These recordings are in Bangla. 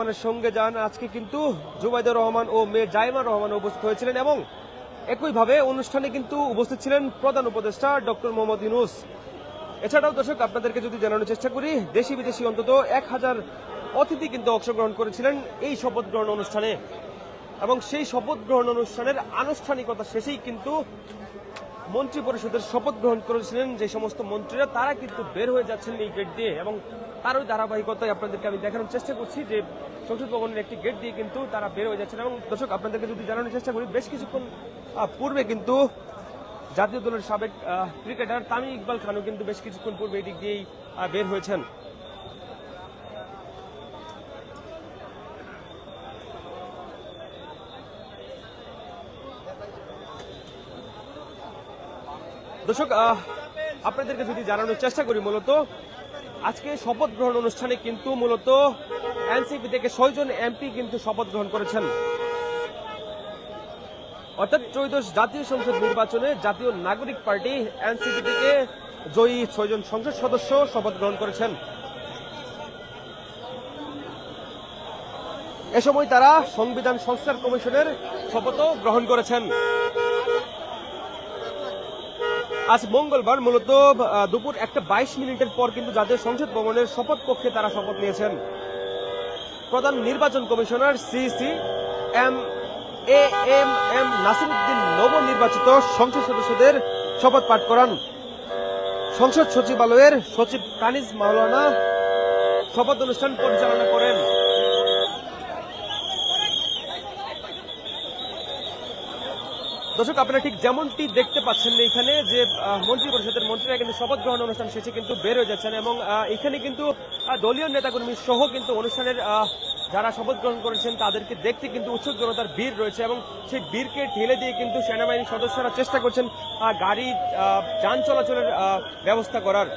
রহমানের সঙ্গে যান, আজকে কিন্তু জুবাইদুর রহমান ও মেয়ে জাইমা রহমান উপস্থিত হয়েছিলেন এবং একইভাবে অনুষ্ঠানে কিন্তু উপস্থিত ছিলেন প্রধান উপদেষ্টা ডক্টর মোহাম্মদ ইউনুস। এছাড়াও দর্শক, আপনাদেরকে যদি জানানোর চেষ্টা করি, দেশি বিদেশি অন্তত এক হাজার অতিথি কিন্তু অংশগ্রহণ করেছিলেন এই শপথ গ্রহণ অনুষ্ঠানে। এবং সেই শপথ গ্রহণ অনুষ্ঠানের আনুষ্ঠানিকতা শেষেই কিন্তু মন্ত্রী পরিষদের শপথ গ্রহণ করেছিলেন যে সমস্ত মন্ত্রীরা, তারা কিন্তু বের হয়ে যাচ্ছেন এই গেট দিয়ে এবং তারও ধারাবাহিকতায় আপনাদেরকে আমি দেখানোর চেষ্টা করছি যে সংসদ ভবনের একটি গেট দিয়ে কিন্তু তারা বের হয়ে যাচ্ছেন এবং দর্শক, আপনাদেরকে যদি জানানোর চেষ্টা করি, বেশ কিছুক্ষণ পূর্বে কিন্তু জাতীয় দলের সাবেক ক্রিকেটার তামি ইকবাল খানও কিন্তু বেশ কিছুক্ষণ পূর্বে এটি দিয়েই বের হয়েছেন। দর্শক আপনাদেরকে যদি জানানোর চেষ্টা করি মূলত, আজকে শপথ গ্রহণ অনুষ্ঠানে কিন্তু মূলত এনসিপি থেকে ছয়জন এমপি কিন্তু শপথ গ্রহণ করেছেন। অর্থাৎ ত্রয়োদশ জাতীয় সংসদ নির্বাচনে জাতীয় নাগরিক পার্টি এনসিপি থেকে জয়ী ছয়জন সংসদ সদস্য শপথ গ্রহণ করেছেন। এ সময় তারা সংবিধান সংস্কার কমিশনের শপথও গ্রহণ করেছেন। আজ মঙ্গলবার মূলত দুপুর একটা বাইশ মিনিটের পর কিন্তু জাতীয় সংসদ ভবনের শপথ কক্ষে তারা শপথ নিয়েছেন। প্রধান নির্বাচন commissioner CC M A M M Nasiruddin নবনির্বাচিত সংসদ সদস্যদের শপথ পাঠ করান। সংসদ সচিবালয়ের সচিব কানিজ মাওলানা শপথ অনুষ্ঠান পরিচালনা করেন। দর্শক, আপনারা ঠিক যেমনটি দেখতে পাচ্ছেন এখানে যে মন্ত্রী পরিষদের মন্ত্রীরা কিন্তু শপথ গ্রহণ অনুষ্ঠান শেষে কিন্তু বের হয়ে যাচ্ছেন এবং এখানে কিন্তু দলীয় নেতাকর্মী সহ কিন্তু অনুষ্ঠানের যারা শপথ গ্রহণ করেছেন তাদেরকে দেখতে কিন্তু উৎসুক জনতার ভিড় রয়েছে এবং সেই ভিড়কে ঠেলে দিয়ে কিন্তু সেনাবাহিনীর সদস্যরা চেষ্টা করছেন গাড়ি যান চলাচলের ব্যবস্থা করার।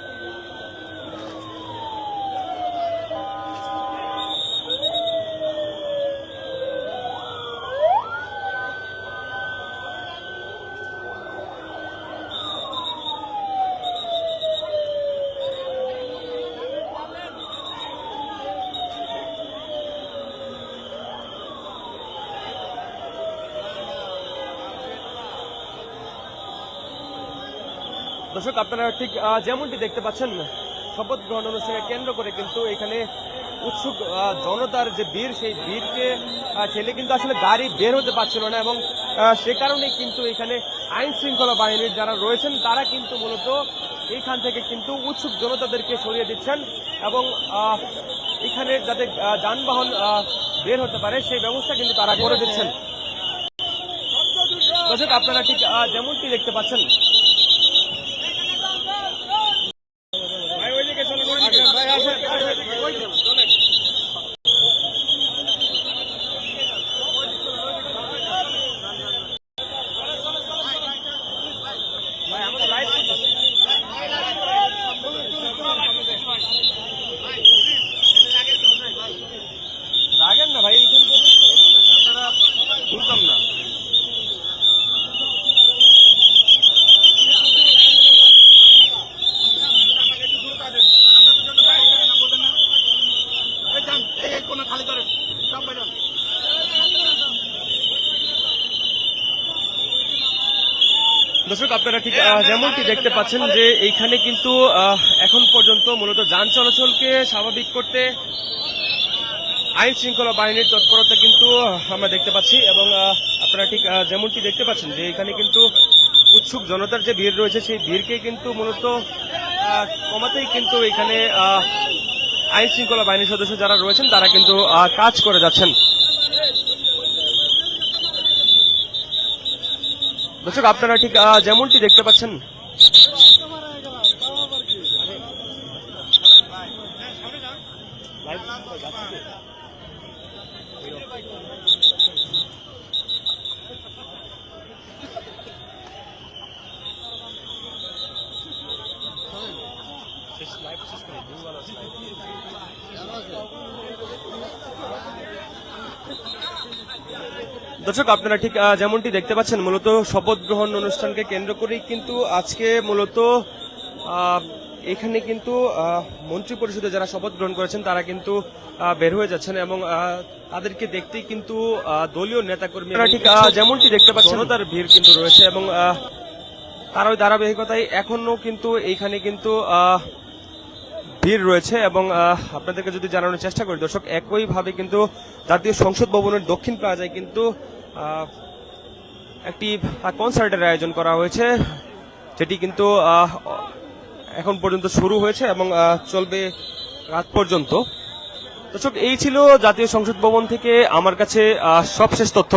দর্শক, আপনারা ঠিক যেমনটি দেখতে পাচ্ছেন, শপথ গ্রহণ অনুষ্ঠানে কেন্দ্র করে কিন্তু এখানে উৎসুক জনতার যে ভিড়, সেই ভিড়কে ঠেলে কিন্তু আসলে গাড়ি বের হতে পারছিল না এবং সে কারণেই কিন্তু এখানে আইন শৃঙ্খলা বাহিনীর যারা রয়েছেন, তারা কিন্তু মূলত এইখান থেকে কিন্তু উৎসুক জনতাদেরকে সরিয়ে দিচ্ছেন এবং এখানে যাতে যানবাহন বের হতে পারে, সেই ব্যবস্থা কিন্তু তারা করে দিচ্ছেন। দর্শক, আপনারা ঠিক যেমনটি দেখতে পাচ্ছেন দর্শক আপনারা ঠিক যেমনটি দেখতে পাচ্ছেন যে এইখানে কিন্তু এখন পর্যন্ত মূলত যান চলাচলকে স্বাভাবিক করতে আইন শৃঙ্খলা বাহিনীর তৎপরতা কিন্তু আমরা দেখতে পাচ্ছি এবং আপনারা ঠিক যেমনটি দেখতে পাচ্ছেন যে এখানে কিন্তু উৎসুক জনতার যে ভিড় রয়েছে সেই ভিড়কে কিন্তু মূলত কমাতেই কিন্তু এখানে আইন শৃঙ্খলা বাহিনীর সদস্য যারা রয়েছেন তারা কিন্তু কাজ করে যাচ্ছেন। দর্শক আপনারা ঠিক যেমনটি দেখতে পাচ্ছেন দর্শক আপনারা ঠিক আহ, যেমনটি দেখতে পাচ্ছেন মূলত শপথ গ্রহণ অনুষ্ঠানকে কেন্দ্র করেই কিন্তু আজকে মূলত এখানে কিন্তু মন্ত্রী পরিষদে যারা শপথ গ্রহণ করেছেন তারা কিন্তু বের হয়ে যাচ্ছেন এবং তাদেরকে দেখতেই কিন্তু দলীয় নেতাকর্মী ঠিক যেমনটি দেখতে পাচ্ছেন তার ভিড় কিন্তু রয়েছে এবং আহ, তার ওই ধারাবাহিকতায় এখনও কিন্তু এইখানে কিন্তু আহ, ভিড় রয়েছে এবং আহ, আপনাদেরকে যদি জানানোর চেষ্টা করি দর্শক একইভাবে কিন্তু জাতীয় সংসদ ভবনের দক্ষিণ প্লাজায় কিন্তু একটি কনসার্টের আয়োজন করা হয়েছে, যেটি কিন্তু এখন পর্যন্ত শুরু হয়েছে এবং চলবে রাত পর্যন্ত। দর্শক, এই ছিল জাতীয় সংসদ ভবন থেকে আমার কাছে সবশেষ তথ্য।